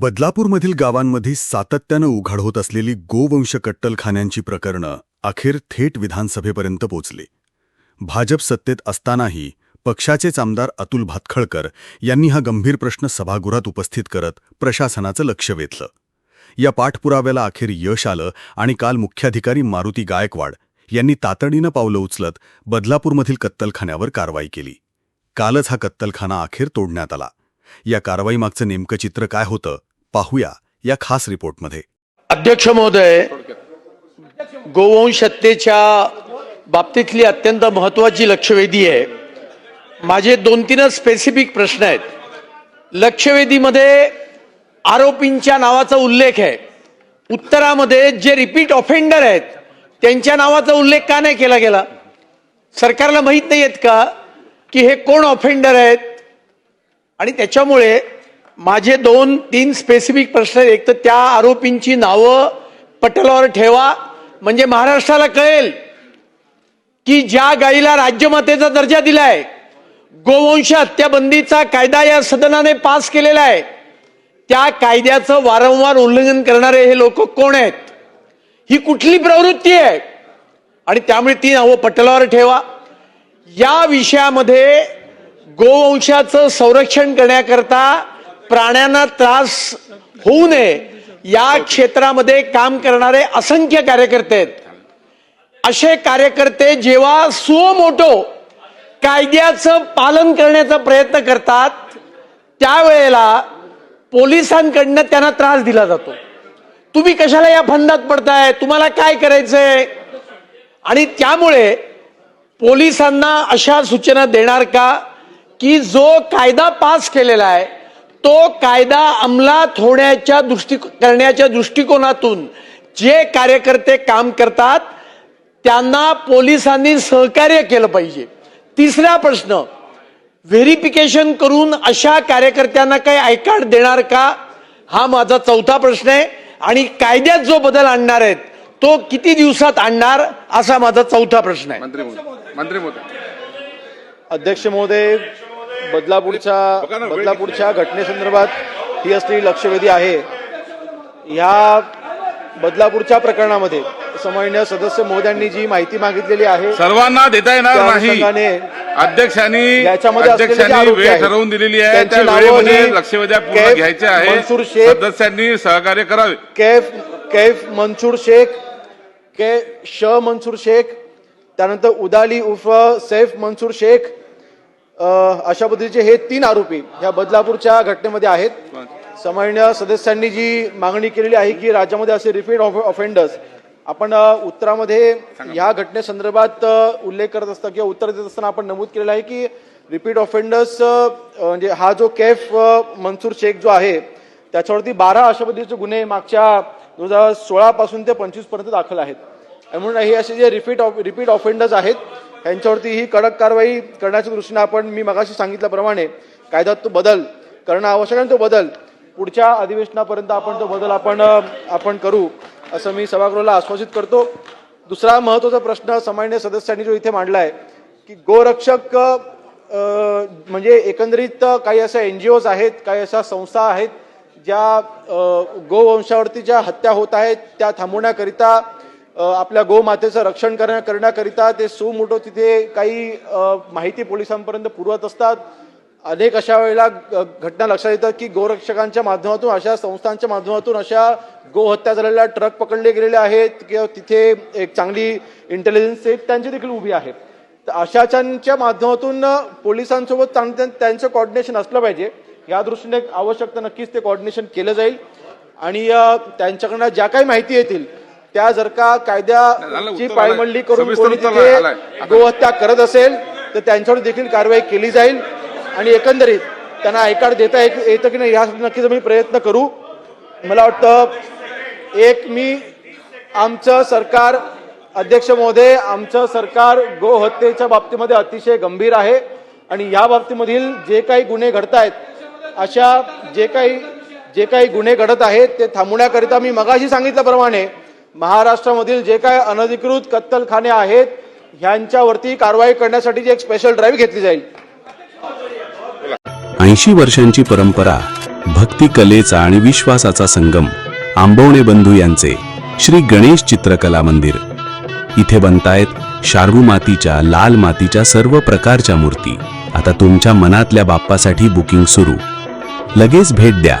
बदलापूरमधील गावांमध्ये सातत्यानं उघाड होत असलेली गोवंश कट्टलखान्यांची प्रकरणं अखेर थेट विधानसभेपर्यंत पोचली. भाजप सत्तेत असतानाही पक्षाचेच आमदार अतुल भातखळकर यांनी हा गंभीर प्रश्न सभागृहात उपस्थित करत प्रशासनाचं लक्ष वेधलं. या पाठपुराव्याला अखेर यश आलं आणि काल मुख्याधिकारी मारुती गायकवाड यांनी तातडीनं पावलं उचलत बदलापूरमधील कत्तलखान्यावर कारवाई केली. कालच हा कत्तलखाना अखेर तोडण्यात आला. या कारवाईमागचं नेमकं चित्र काय होतं पाहूया या खास रिपोर्टमध्ये. अध्यक्ष महोदय गोवंश हत्येच्या बाबतीतली अत्यंत महत्वाची लक्षवेधी आहे. माझे दोन तीनच स्पेसिफिक प्रश्न आहेत. लक्षवेधीमध्ये आरोपींच्या नावाचा उल्लेख आहे. उत्तरामध्ये जे रिपीट ऑफेंडर आहेत त्यांच्या नावाचा उल्लेख का नाही केला गेला? सरकारला माहीत नाही आहेत का? की हे कोण ऑफेंडर आहेत? आणि त्याच्यामुळे माझे दोन तीन स्पेसिफिक प्रश्न आहेत. एक तर त्या आरोपींची नावं पटलावर ठेवा. म्हणजे महाराष्ट्राला कळेल की ज्या गायीला राज्यमातेचा दर्जा दिलाय गोवंश हत्याबंदीचा कायदा या सदनाने पास केलेला आहे. त्या कायद्याचं वारंवार उल्लंघन करणारे हे लोक कोण आहेत? ही कुठली प्रवृत्ती आहे? आणि त्यामुळे ती नावं पटलावर ठेवा. या विषयामध्ये गोवंशाचं संरक्षण करण्याकरता प्राण्यांना त्रास होऊ नये. या क्षेत्रामध्ये काम करणारे असंख्य कार्यकर्ते आहेत. असे कार्यकर्ते जेव्हा सुमोटो कायद्याचं पालन करण्याचा प्रयत्न करतात त्यावेळेला पोलिसांकडनं त्यांना त्रास दिला जातो. तुम्ही कशाला या फंदात पडताय? तुम्हाला काय करायचंय? आणि त्यामुळे पोलिसांना अशा सूचना देणार का की जो कायदा पास केलेला आहे तो कायदा अंमलात होण्याच्या दृष्टी करण्याच्या दृष्टिकोनातून जे कार्यकर्ते काम करतात त्यांना पोलिसांनी सहकार्य केलं पाहिजे. तिसरा प्रश्न व्हेरिफिकेशन करून अशा कार्यकर्त्यांना काही कार्ड देणार का? हा माझा चौथा प्रश्न आहे. आणि कायद्यात जो बदल आणणार आहेत तो किती दिवसात आणणार? असा माझा चौथा प्रश्न आहे. मंत्री महोदय. अध्यक्ष महोदय बदलापूरच्या बदलापूरच्या घटनेसंदर्भात ही असलेली लक्षवेधी आहे. ह्या बदलापूरच्या प्रकरणामध्ये सन्माननीय सदस्य महोदयांनी जी माहिती मागितलेली आहे सर्वांना देता येणार नाही. अध्यक्षांनी अध्यक्षांनी वेळ ठरवून दिलेली आहे. त्या वेळेमध्ये लक्षवेध्या पूर्ण घ्यायच्या आहे मनसूर शेख, सदस्यांनी सहकार्य करावे. कैफ कैफ मंसूर शेख कै श मंसूर शेख त्यानंतर उदाली उर्फ सैफ मंसूर शेख अशा पद्धतीचे हे तीन आरोपी ह्या बदलापूरच्या घटनेमध्ये आहेत. सामान्य सदस्यांनी जी मागणी केलेली आहे की राज्यामध्ये असे रिपीट ऑफेंडर्स आपण उत्तरामध्ये ह्या घटनेसंदर्भात उल्लेख करत असता किंवा उत्तर देत असताना आपण नमूद केलेलं आहे की रिपीट ऑफेंडर्स म्हणजे हा जो कैफ मनसूर शेख जो आहे त्याच्यावरती बारा अशा पद्धतीचे गुन्हे मागच्या दोन हजार सोळा पासून ते पंचवीसपर्यंत दाखल आहेत. म्हणून हे असे जे रिपीट रिपीट ऑफेंडर्स आहेत यांच्यावरती ही कडक कारवाई करण्याच्या दृष्टीने आपण मी मगाशी सांगितल्याप्रमाणे कायद्यात तो बदल करणं आवश्यक आहे तो बदल पुढच्या अधिवेशनापर्यंत आपण तो बदल आपण आपण करू असं मी सभागृहाला आश्वासित करतो. दुसरा महत्त्वाचा प्रश्न सामान्य सदस्यांनी जो इथे मांडला आहे की गोरक्षक म्हणजे एकंदरीत काही अशा एन जी ओज आहेत काही अशा संस्था आहेत ज्या गोवंशावरती ज्या हत्या होत आहेत त्या थांबवण्याकरिता आपल्या गोमातेचं रक्षण करण्या करण्याकरिता ते सुमोठो तिथे काही माहिती पोलिसांपर्यंत पुरवत असतात. अनेक अशा वेळेला घटना लक्षात येतात की गोरक्षकांच्या माध्यमातून अशा संस्थांच्या माध्यमातून अशा गोहत्या झालेल्या ट्रक पकडले गेलेले आहेत किंवा तिथे एक चांगली इंटेलिजन्स सेट त्यांची देखील उभी आहे. तर अशाच्यांच्या माध्यमातून पोलिसांसोबत चांगलं त्यांचं कॉर्डिनेशन असलं पाहिजे. या दृष्टीने आवश्यकता नक्कीच ते कॉर्डिनेशन केलं जाईल. आणि त्यांच्याकडनं ज्या काही माहिती येतील त्या जर का कायद्याची पायमल्ली. करून कोणी तिथे गोहत्या करत असेल तर त्यांच्यावर देखील कारवाई केली जाईल. आणि एकंदरीत त्यांना आयकार्ड देता येत- येतं की नाही यासाठी नक्कीच आम्ही प्रयत्न करू. मला वाटतं एक मी आमचं सरकार अध्यक्ष महोदय आमचं सरकार गोहत्येच्या बाबतीमध्ये अतिशय गंभीर आहे. आणि या बाबतीमधील जे काही गुन्हे घडत आहेत अशा जे काही जे काही गुन्हे घडत आहेत ते थांबवण्याकरिता मी मगाशी सांगितल्याप्रमाणे महाराष्ट्रामधील जे काय अनधिकृत कत्तलखाने आहेत ह्यांच्यावरती कारवाई करण्यासाठी एक स्पेशल ड्राईव्ह घेतली जाईल. ऐंशी वर्षांची परंपरा भक्ती कलेचा आणि विश्वासाचा संगम आंबवणे बंधू यांचे श्री गणेश चित्रकला मंदिर. इथे बनतायत शार्वू मातीच्या लाल मातीच्या सर्व प्रकारच्या मूर्ती. आता तुमच्या मनातल्या बाप्पासाठी बुकिंग सुरू. लगेच भेट द्या.